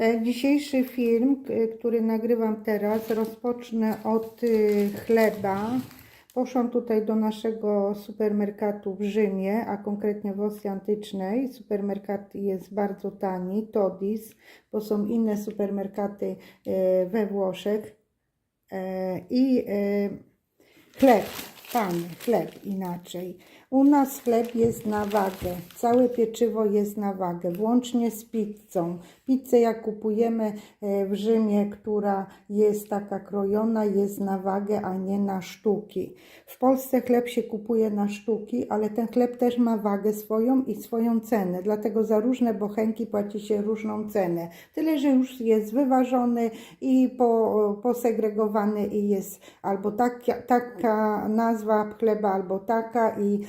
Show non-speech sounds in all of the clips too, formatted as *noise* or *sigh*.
E, Dzisiejszy film, który nagrywam teraz, rozpocznę od y, chleba. Poszłam tutaj do naszego supermerkatu w Rzymie, a konkretnie w Rosji Antycznej. Supermerkat jest bardzo tani, Todis, bo są inne supermerkaty e, we Włoszech. E, I chleb, tani, chleb inaczej. U nas chleb jest na wagę, całe pieczywo jest na wagę, włącznie z pizzą. Pizzę jak kupujemy e, w Rzymie, która jest taka krojona, jest na wagę, a nie na sztuki. W Polsce chleb się kupuje na sztuki, ale ten chleb też ma wagę swoją i swoją cenę, dlatego za różne bochenki płaci się różną cenę. Tyle, że już jest wyważony i po, posegregowany i jest albo taka, taka nazwa chleba, albo taka i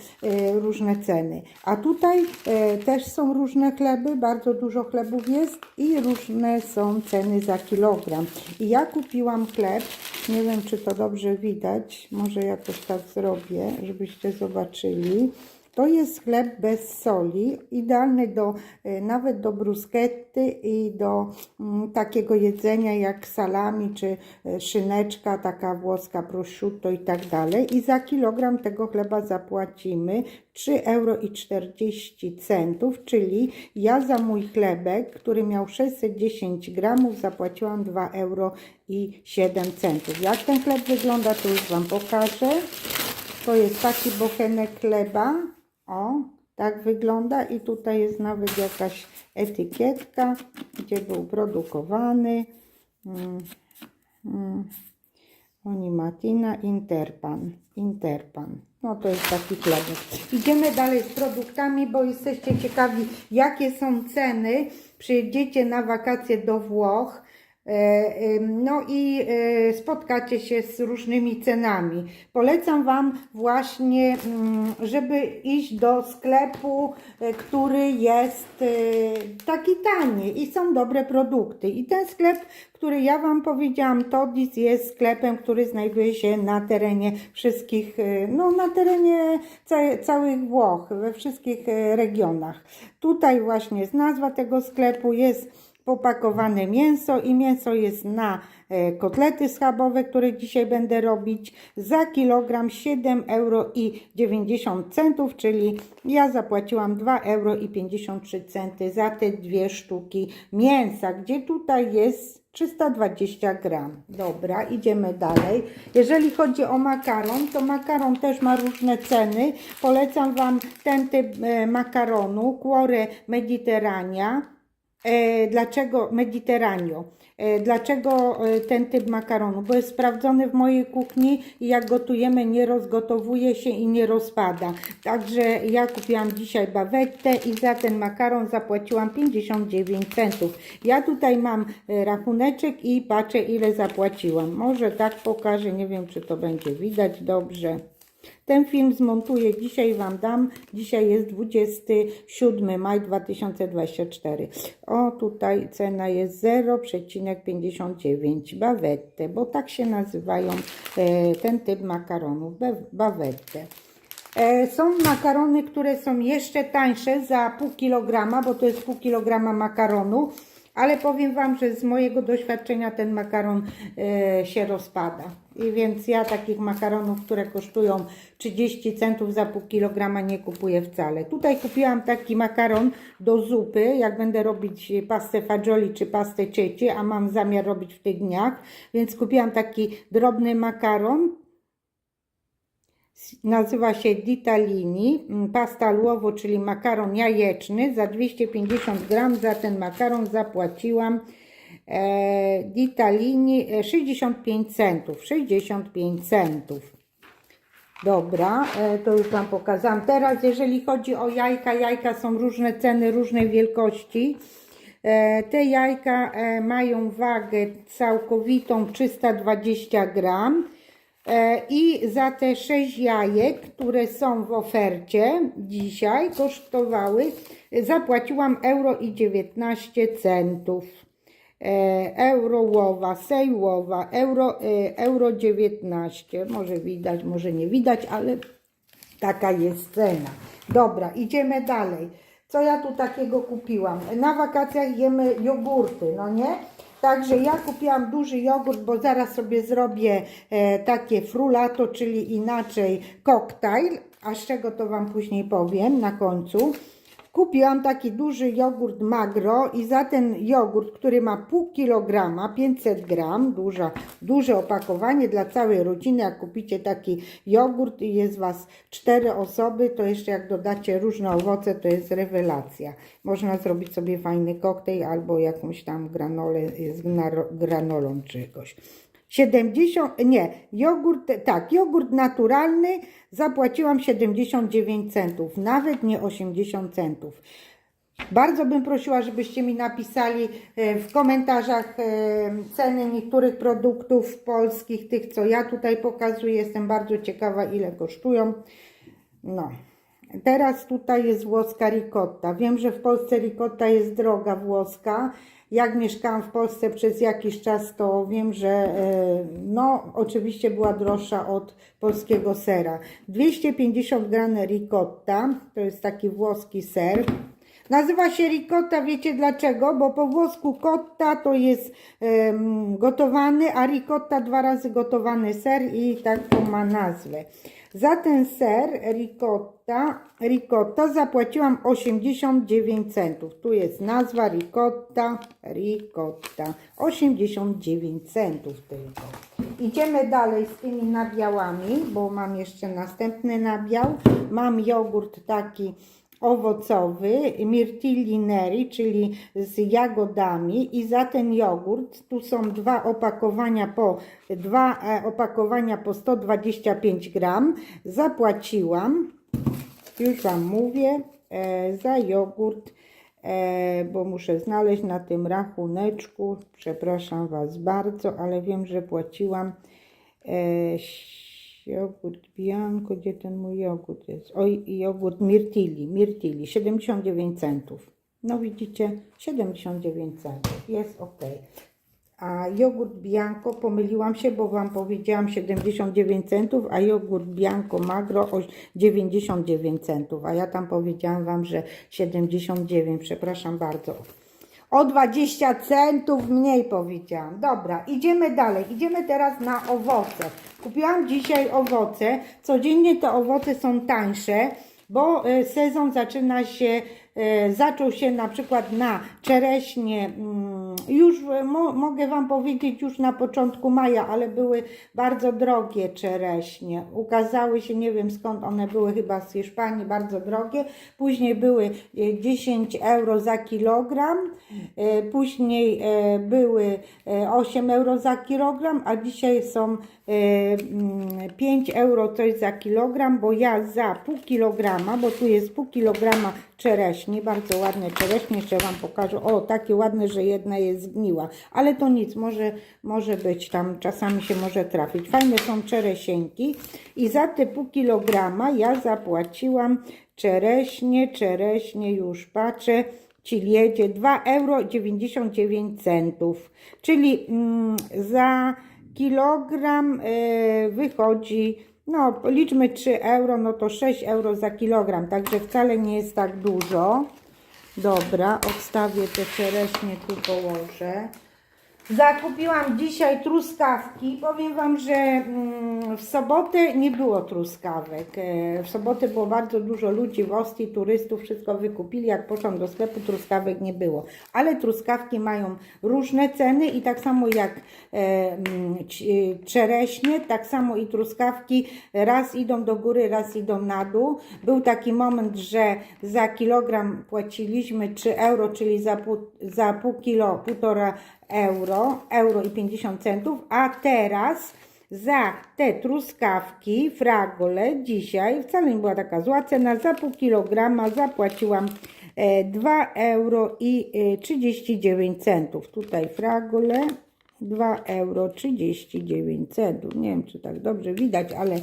różne ceny. A tutaj e, też są różne chleby, bardzo dużo chlebów jest i różne są ceny za kilogram. I ja kupiłam chleb, nie wiem czy to dobrze widać, może jakoś tak zrobię, żebyście zobaczyli. To jest chleb bez soli, idealny do, e, nawet do bruschetty i do mm, takiego jedzenia jak salami czy e, szyneczka, taka włoska prosciutto i tak dalej. I za kilogram tego chleba zapłacimy 3,40 euro, czyli ja za mój chlebek, który miał 610 gramów, zapłaciłam 2,07 euro. Jak ten chleb wygląda, to już Wam pokażę. To jest taki bochenek chleba. O, tak wygląda i tutaj jest nawet jakaś etykietka, gdzie był produkowany. Mm, mm. Oni Matina Interpan. Interpan. No to jest taki chlebek. Idziemy dalej z produktami, bo jesteście ciekawi, jakie są ceny. Przyjedziecie na wakacje do Włoch. E, No i e, spotkacie się z różnymi cenami. Polecam Wam właśnie, mm, żeby iść do sklepu, e, który jest taki tani i są dobre produkty. I ten sklep, który ja Wam powiedziałam, Todis jest sklepem, który znajduje się na terenie wszystkich, no na terenie ca całych Włoch, we wszystkich regionach. Tutaj właśnie jest nazwa tego sklepu, jest popakowane mięso i mięso jest na e, kotlety schabowe, które dzisiaj będę robić za kilogram 7 euro i 90 centów, czyli ja zapłaciłam 2 euro i 53 centy za te dwie sztuki mięsa, gdzie tutaj jest 320 gram. Dobra, idziemy dalej. Jeżeli chodzi o makaron, to makaron też ma różne ceny. Polecam Wam ten typ e, makaronu, Cuore Mediterrania. E, dlaczego Mediterraneo? E, dlaczego e, ten typ makaronu? Bo jest sprawdzony w mojej kuchni i jak gotujemy nie rozgotowuje się i nie rozpada. Także ja kupiłam dzisiaj bawettę i za ten makaron zapłaciłam 59 centów. Ja tutaj mam rachuneczek i patrzę ile zapłaciłam. Może tak pokażę, nie wiem czy to będzie widać dobrze. Ten film zmontuję dzisiaj, Wam dam. Dzisiaj jest 27 maj 2024. O, tutaj cena jest 0,59 bawette, bo tak się nazywają e, ten typ makaronów, bawette. E, Są makarony, które są jeszcze tańsze za pół kilograma, bo to jest pół kilograma makaronu, ale powiem Wam, że z mojego doświadczenia ten makaron e, się rozpada. I więc ja takich makaronów, które kosztują 30 centów za pół kilograma nie kupuję wcale. Tutaj kupiłam taki makaron do zupy, jak będę robić pastę fagioli czy pastę cieci, a mam zamiar robić w tych dniach, więc kupiłam taki drobny makaron, Nazywa się Ditalini, pasta luowo, czyli makaron jajeczny. Za 250 gram za ten makaron zapłaciłam Ditalini e, 65 centów. 65 centów. Dobra, e, to już Wam pokazałam. Teraz jeżeli chodzi o jajka, jajka są różne ceny, różnej wielkości. E, Te jajka e, mają wagę całkowitą 320 gram. E, I za te 6 jajek, które są w ofercie dzisiaj, kosztowały, zapłaciłam euro i 19 centów. E, Euro łowa, sej łowa, euro, e, euro 19. Może widać, może nie widać, ale taka jest cena. Dobra, idziemy dalej. co ja tu takiego kupiłam? Na wakacjach jemy jogurty, no nie? Także ja kupiłam duży jogurt, bo zaraz sobie zrobię e, takie frulato, czyli inaczej koktajl, a z czego to Wam później powiem na końcu. Kupiłam taki duży jogurt magro i za ten jogurt, który ma pół kilograma, 500 gram, duża, duże opakowanie dla całej rodziny. Jak kupicie taki jogurt i jest Was cztery osoby, to jeszcze jak dodacie różne owoce, to jest rewelacja. Można zrobić sobie fajny koktajl albo jakąś tam granolę z granolą czegoś. 70, nie, jogurt, tak, jogurt naturalny zapłaciłam 79 centów, nawet nie 80 centów. Bardzo bym prosiła, żebyście mi napisali e, w komentarzach e, ceny niektórych produktów polskich, tych co ja tutaj pokazuję. Jestem bardzo ciekawa, ile kosztują. No. Teraz tutaj jest włoska ricotta. Wiem, że w Polsce ricotta jest droga włoska. Jak mieszkałam w Polsce przez jakiś czas, to wiem, że e, no oczywiście była droższa od polskiego sera. 250 gram ricotta, to jest taki włoski ser. Nazywa się ricotta, wiecie dlaczego? Bo po włosku cotta to jest em, gotowany, a ricotta dwa razy gotowany ser i tak to ma nazwę. Za ten ser ricotta, ricotta zapłaciłam 89 centów. Tu jest nazwa ricotta, ricotta. 89 centów tylko. Idziemy dalej z tymi nabiałami, bo mam jeszcze następny nabiał. Mam jogurt taki owocowy, mirtilli neri, czyli z jagodami i za ten jogurt, tu są dwa opakowania po, dwa e, opakowania po 125 gram, zapłaciłam, już Wam mówię, e, za jogurt, e, bo muszę znaleźć na tym rachuneczku, przepraszam Was bardzo, ale wiem, że płaciłam e, Jogurt Bianco, gdzie ten mój jogurt jest? Oj, jogurt Mirtilli, Mirtilli, 79 centów. No widzicie, 79 centów, jest ok. A jogurt Bianco, pomyliłam się, bo Wam powiedziałam 79 centów, a jogurt Bianco Magro o 99 centów, a ja tam powiedziałam Wam, że 79, przepraszam bardzo. O 20 centów mniej powiedziałam. Dobra, idziemy dalej. Idziemy teraz na owoce. Kupiłam dzisiaj owoce. Codziennie te owoce są tańsze, bo e, sezon zaczyna się, e, zaczął się na przykład na czereśnie. mm, Już e, mo, mogę Wam powiedzieć już na początku maja, ale były bardzo drogie czereśnie. Ukazały się, nie wiem skąd one były, chyba z Hiszpanii, bardzo drogie. Później były e, 10 euro za kilogram, e, później e, były e, 8 euro za kilogram, a dzisiaj są e, mm, 5 euro coś za kilogram, bo ja za pół kilograma, bo tu jest pół kilograma czereśni, bardzo ładne czereśnie, jeszcze Wam pokażę, o takie ładne, że jedna jest zgniła, ale to nic, może, może być tam, czasami się może trafić. Fajne są czeresieńki i za te pół kilograma ja zapłaciłam czereśnie, czereśnie, już patrzę, Czyli jedzie 2,99 euro, czyli mm, za kilogram e, wychodzi, no liczmy 3 euro, no to 6 euro za kilogram, także wcale nie jest tak dużo. Dobra, odstawię te czereśnie, tu położę. Zakupiłam dzisiaj truskawki. Powiem Wam, że mm, w sobotę nie było truskawek. E, W sobotę było bardzo dużo ludzi w Ostii, turystów, wszystko wykupili. Jak poszłam do sklepu, truskawek nie było. Ale truskawki mają różne ceny i tak samo jak e, mm, ci- czereśnie, tak samo i truskawki raz idą do góry, raz idą na dół. Był taki moment, że za kilogram płaciliśmy 3 euro, czyli za pół, za pół kilo, półtora euro, euro i 50 centów, a teraz za te truskawki, fragole dzisiaj, wcale nie była taka zła cena, za pół kilograma zapłaciłam e, 2 euro i e, 39 centów. Tutaj fragole 2 euro 39 centów. Nie wiem, czy tak dobrze widać, ale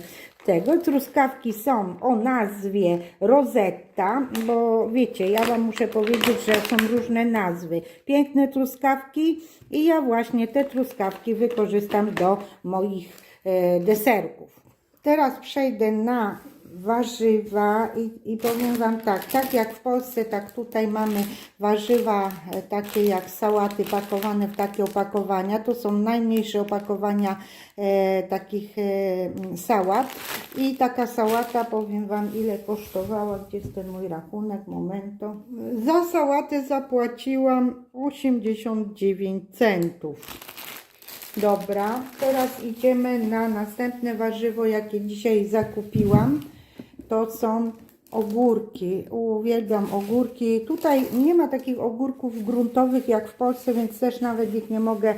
tego truskawki są o nazwie Rosetta, bo wiecie, ja Wam muszę powiedzieć, że są różne nazwy. Piękne truskawki i ja właśnie te truskawki wykorzystam do moich e, deserków. Teraz przejdę na warzywa i, i powiem Wam tak, tak jak w Polsce, tak tutaj mamy warzywa e, takie jak sałaty pakowane w takie opakowania. To są najmniejsze opakowania e, takich e, sałat i taka sałata, powiem Wam ile kosztowała, gdzie jest ten mój rachunek, momento. Za sałatę zapłaciłam 89 centów. Dobra, teraz idziemy na następne warzywo, jakie dzisiaj zakupiłam. To są ogórki. Uwielbiam ogórki. Tutaj nie ma takich ogórków gruntowych jak w Polsce, więc też nawet ich nie mogę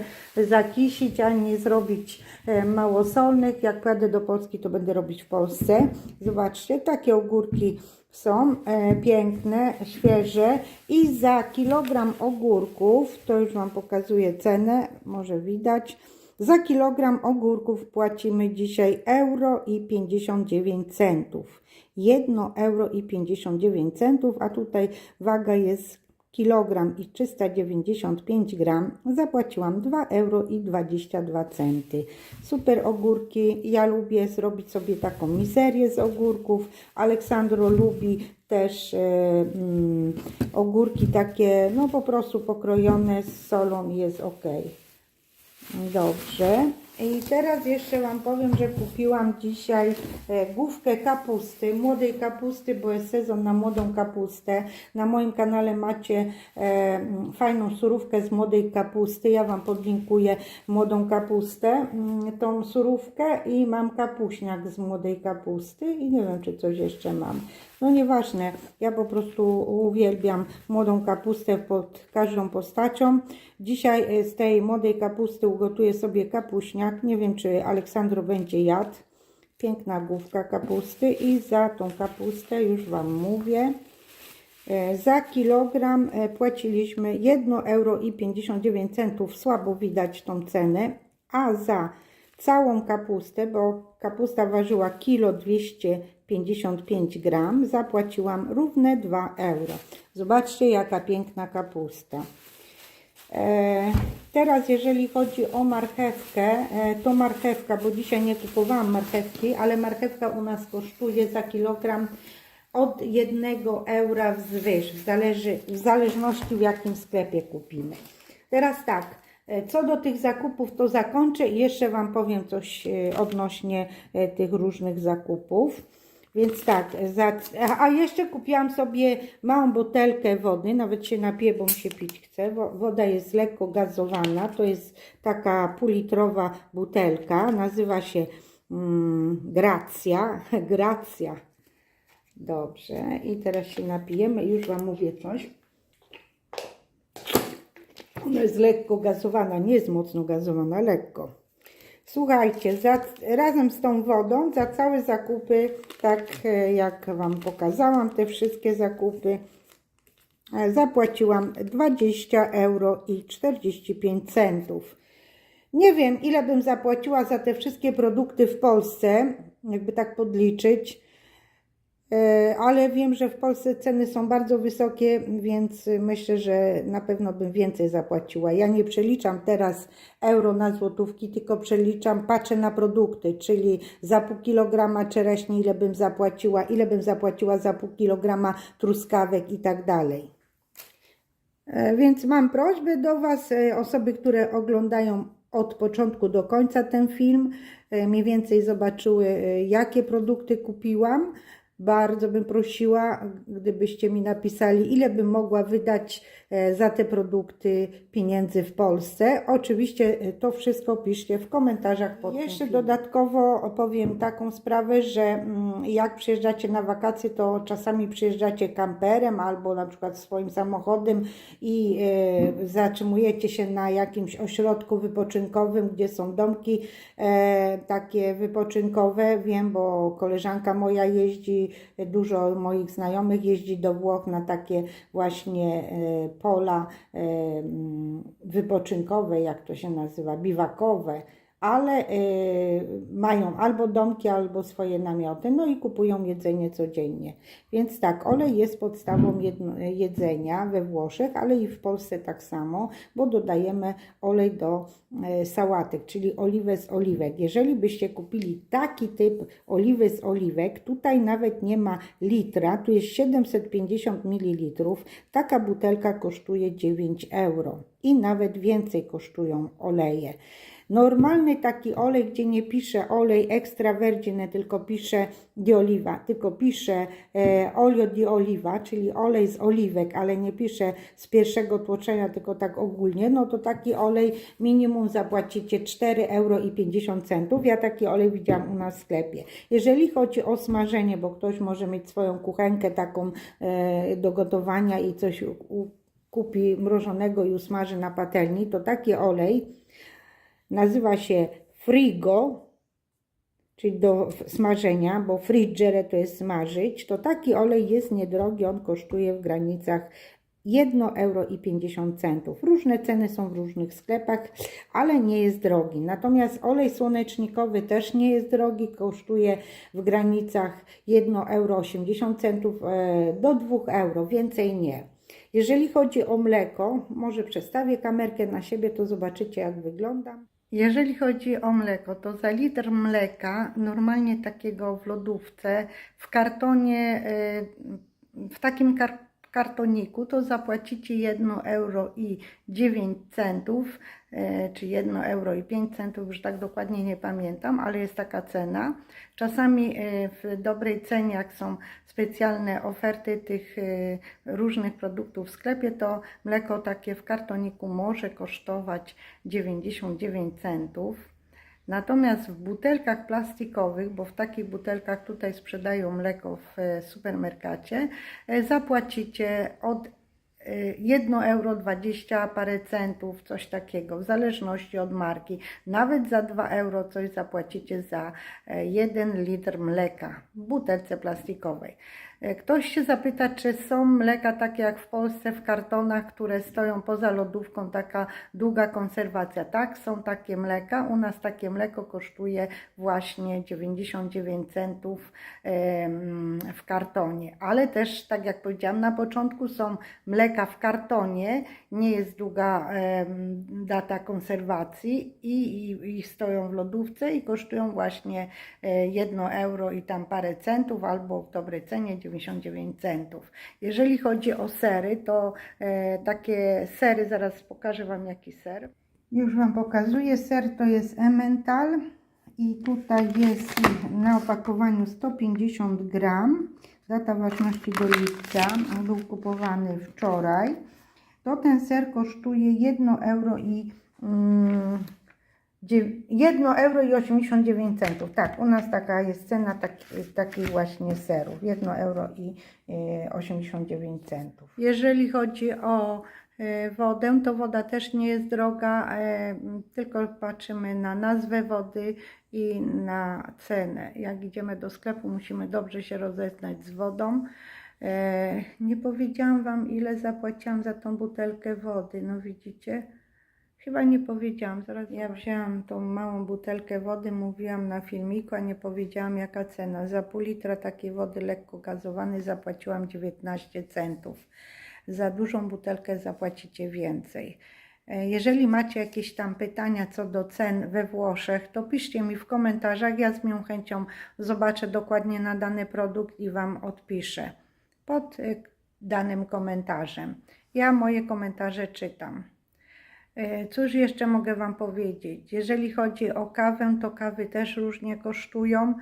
zakisić ani zrobić e, małosolnych. Jak pojadę do Polski, to będę robić w Polsce. Zobaczcie, takie ogórki są e, piękne, świeże i za kilogram ogórków, to już Wam pokazuję cenę, może widać, za kilogram ogórków płacimy dzisiaj euro i 59 centów. 1 euro i 59 centów, a tutaj waga jest kilogram i 395 gram. Zapłaciłam 2 euro i 22 centy. Super ogórki. Ja lubię zrobić sobie taką mizerię z ogórków. Aleksandro lubi też e, mm, ogórki takie, no po prostu pokrojone z solą jest ok. Dobrze. I teraz jeszcze Wam powiem, że kupiłam dzisiaj e, główkę kapusty, młodej kapusty, bo jest sezon na młodą kapustę. Na moim kanale macie e, fajną surówkę z młodej kapusty. Ja Wam podlinkuję młodą kapustę, mm, tą surówkę i mam kapuśniak z młodej kapusty i nie wiem, czy coś jeszcze mam. No nieważne, ja po prostu uwielbiam młodą kapustę pod każdą postacią. Dzisiaj e, z tej młodej kapusty ugotuję sobie kapuśniak. Nie wiem, czy Aleksandro będzie jadł. Piękna główka kapusty i za tą kapustę już Wam mówię. E, Za kilogram e, płaciliśmy 1 euro i 59 centów. Słabo widać tą cenę, a za całą kapustę, bo kapusta ważyła kilo 255 gram, zapłaciłam równe 2 euro. Zobaczcie jaka piękna kapusta. E, Teraz jeżeli chodzi o marchewkę, e, to marchewka, bo dzisiaj nie kupowałam marchewki, ale marchewka u nas kosztuje za kilogram od 1 eura wzwyż, zależy, w zależności w jakim sklepie kupimy. Teraz tak, e, co do tych zakupów to zakończę i jeszcze Wam powiem coś odnośnie tych różnych zakupów. Więc tak, za, a jeszcze kupiłam sobie małą butelkę wody, nawet się napiję, bo się pić chce. Wo- Woda jest lekko gazowana, to jest taka półlitrowa butelka, nazywa się mm, Gracja, *laughs* Gracja. Dobrze, i teraz się napijemy już Wam mówię coś. Ona jest lekko gazowana, nie jest mocno gazowana, lekko. Słuchajcie, za, razem z tą wodą za całe zakupy, tak e, jak Wam pokazałam, te wszystkie zakupy, e, zapłaciłam 20 euro i 45 centów. Nie wiem, ile bym zapłaciła za te wszystkie produkty w Polsce, jakby tak podliczyć. E, ale wiem, że w Polsce ceny są bardzo wysokie, więc myślę, że na pewno bym więcej zapłaciła. Ja nie przeliczam teraz euro na złotówki, tylko przeliczam, patrzę na produkty, czyli za pół kilograma czereśni ile bym zapłaciła, ile bym zapłaciła za pół kilograma truskawek i tak dalej. E, Więc mam prośbę do Was, e, osoby, które oglądają od początku do końca ten film, mniej więcej zobaczyły, jakie produkty kupiłam. Bardzo bym prosiła, gdybyście mi napisali, ile bym mogła wydać za te produkty pieniędzy w Polsce. Oczywiście e, to wszystko piszcie w komentarzach pod Jeszcze dodatkowo opowiem taką sprawę, że mm, jak przyjeżdżacie na wakacje, to czasami przyjeżdżacie kamperem albo na przykład swoim samochodem i e, zatrzymujecie się na jakimś ośrodku wypoczynkowym, gdzie są domki e, takie wypoczynkowe. Wiem, bo koleżanka moja jeździ, dużo moich znajomych jeździ do Włoch na takie właśnie e, pola wypoczynkowe, jak to się nazywa, biwakowe. Ale y, mają albo domki, albo swoje namioty, no i kupują jedzenie codziennie. Więc tak, olej jest podstawą jedno, jedzenia we Włoszech, ale i w Polsce tak samo, bo dodajemy olej do e, sałatek, czyli oliwę z oliwek. Jeżeli byście kupili taki typ oliwy z oliwek, tutaj nawet nie ma litra, tu jest 750 ml, taka butelka kosztuje 9 euro i nawet więcej kosztują oleje. Normalny taki olej, gdzie nie pisze olej extra virgine, tylko pisze di oliva, tylko pisze e, olio di oliva, czyli olej z oliwek, ale nie pisze z pierwszego tłoczenia, tylko tak ogólnie, no to taki olej minimum zapłacicie 4,50 euro. Ja taki olej widziałam u nas w sklepie. Jeżeli chodzi o smażenie, bo ktoś może mieć swoją kuchenkę taką e, do gotowania i coś u, kupi mrożonego i usmaży na patelni, to taki olej nazywa się frigo, czyli do smażenia, bo friggere to jest smażyć, to taki olej jest niedrogi, on kosztuje w granicach 1,50 euro. Różne ceny są w różnych sklepach, ale nie jest drogi. Natomiast olej słonecznikowy też nie jest drogi, kosztuje w granicach 1,80 euro do 2 euro, więcej nie. Jeżeli chodzi o mleko, może przestawię kamerkę na siebie, to zobaczycie jak wyglądam. Jeżeli chodzi o mleko, to za litr mleka, normalnie takiego w lodówce, w kartonie, y, w takim kar kartoniku, to zapłacicie 1 euro i 9 centów, czy 1 euro i 5 centów, już tak dokładnie nie pamiętam, ale jest taka cena. Czasami y, w dobrej cenie, jak są specjalne oferty tych różnych produktów w sklepie, to mleko takie w kartoniku może kosztować 99 centów. Natomiast w butelkach plastikowych, bo w takich butelkach tutaj sprzedają mleko w e, supermarkecie, e, zapłacicie od 1 euro 20 parę centów, coś takiego, w zależności od marki. Nawet za 2 euro coś zapłacicie za 1 litr mleka w butelce plastikowej. E, Ktoś się zapyta, czy są mleka takie jak w Polsce w kartonach, które stoją poza lodówką, taka długa konserwacja. Tak, są takie mleka. U nas takie mleko kosztuje właśnie 99 centów w kartonie. Ale też, tak jak powiedziałam na początku, są mleka w kartonie, nie jest długa data konserwacji i, i, i stoją w lodówce i kosztują właśnie e, 1 euro i tam parę centów, albo w dobrej cenie 99 centów. Jeżeli chodzi o sery, to e, takie sery, zaraz pokażę Wam jaki ser. Już Wam pokazuję, ser to jest Emmental i tutaj jest na opakowaniu 150 gram. Data ważności do lipca, on był kupowany wczoraj. To ten ser kosztuje 1 euro i mm, 1 euro i 89 centów. Tak, u nas taka jest cena taki, takich właśnie serów. 1 euro i e, 89 centów. Jeżeli chodzi o e, wodę, to woda też nie jest droga, e, tylko patrzymy na nazwę wody i na cenę. Jak idziemy do sklepu, musimy dobrze się rozeznać z wodą. E, Nie powiedziałam Wam, ile zapłaciłam za tą butelkę wody. No widzicie? Chyba nie powiedziałam. Zaraz ja wzięłam tą małą butelkę wody, mówiłam na filmiku, a nie powiedziałam jaka cena. Za pół litra takiej wody lekko gazowanej zapłaciłam 19 centów. Za dużą butelkę zapłacicie więcej. E, Jeżeli macie jakieś tam pytania co do cen we Włoszech, to piszcie mi w komentarzach. Ja z miłą chęcią zobaczę dokładnie na dany produkt i Wam odpiszę pod e, danym komentarzem. Ja moje komentarze czytam. E, Cóż jeszcze mogę Wam powiedzieć? Jeżeli chodzi o kawę, to kawy też różnie kosztują,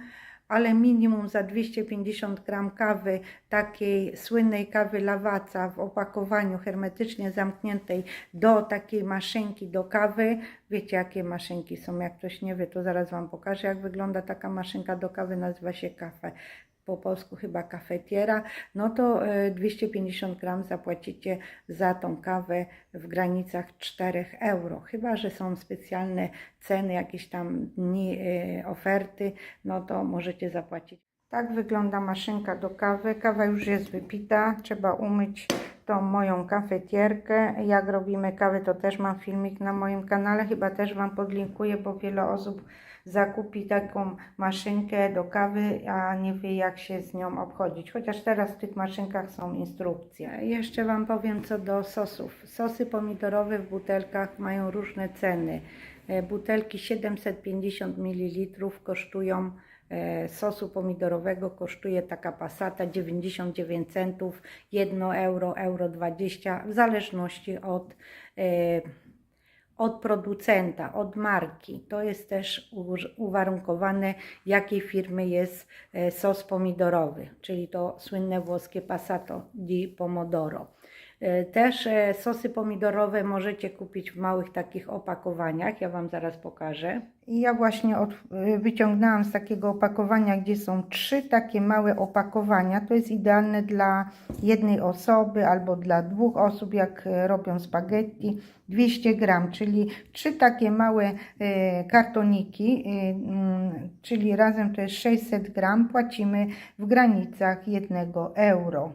ale minimum za 250 gram kawy, takiej słynnej kawy lawaca w opakowaniu hermetycznie zamkniętej do takiej maszynki do kawy. Wiecie jakie maszynki są? Jak ktoś nie wie, to zaraz Wam pokażę jak wygląda taka maszynka do kawy. Nazywa się kafe po polsku chyba kafetiera, no to e, 250 gram zapłacicie za tą kawę w granicach 4 euro. Chyba, że są specjalne ceny, jakieś tam dni e, oferty, no to możecie zapłacić. Tak wygląda maszynka do kawy. Kawa już jest wypita, trzeba umyć tą moją kafetierkę. Jak robimy kawę, to też mam filmik na moim kanale. Chyba też Wam podlinkuję, bo wiele osób zakupi taką maszynkę do kawy, a nie wie jak się z nią obchodzić. Chociaż teraz w tych maszynkach są instrukcje. Jeszcze Wam powiem co do sosów. Sosy pomidorowe w butelkach mają różne ceny. E, Butelki 750 ml kosztują e, sosu pomidorowego kosztuje taka pasata 99 centów, 1 euro, euro 20 w zależności od, e, od producenta, od marki. To jest też uwarunkowane jakiej firmy jest e, sos pomidorowy, czyli to słynne włoskie passato di pomodoro. E, Też e, sosy pomidorowe możecie kupić w małych takich opakowaniach. Ja Wam zaraz pokażę. Ja właśnie od, y, wyciągnęłam z takiego opakowania, gdzie są trzy takie małe opakowania. To jest idealne dla jednej osoby albo dla dwóch osób, jak e, robią spaghetti. 200 gram, czyli trzy takie małe e, kartoniki, e, mm, czyli razem to jest 600 gram. Płacimy w granicach 1 euro.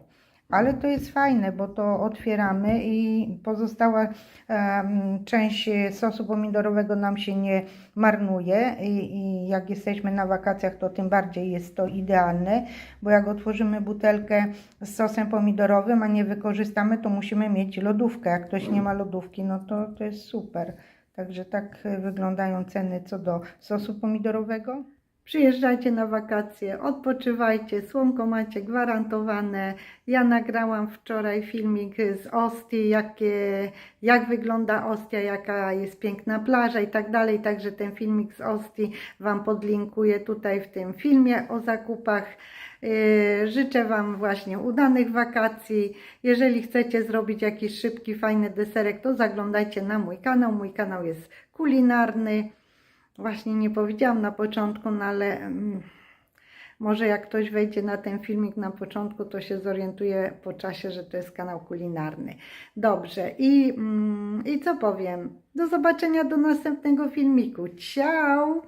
Ale to jest fajne, bo to otwieramy i pozostała em, część sosu pomidorowego nam się nie marnuje I, i jak jesteśmy na wakacjach, to tym bardziej jest to idealne, bo jak otworzymy butelkę z sosem pomidorowym, a nie wykorzystamy, to musimy mieć lodówkę. Jak ktoś nie ma lodówki, no to to jest super. Także tak wyglądają ceny co do sosu pomidorowego. Przyjeżdżajcie na wakacje, odpoczywajcie, słonko macie gwarantowane. Ja nagrałam wczoraj filmik z Ostii, jakie, jak wygląda Ostia, jaka jest piękna plaża i tak dalej. Także ten filmik z Ostii Wam podlinkuję tutaj w tym filmie o zakupach. Yy, Życzę Wam właśnie udanych wakacji. Jeżeli chcecie zrobić jakiś szybki, fajny deserek, to zaglądajcie na mój kanał. Mój kanał jest kulinarny. Właśnie nie powiedziałam na początku, no ale mm, może jak ktoś wejdzie na ten filmik na początku, to się zorientuje po czasie, że to jest kanał kulinarny. Dobrze, i, mm, i co powiem? Do zobaczenia do następnego filmiku. Ciao!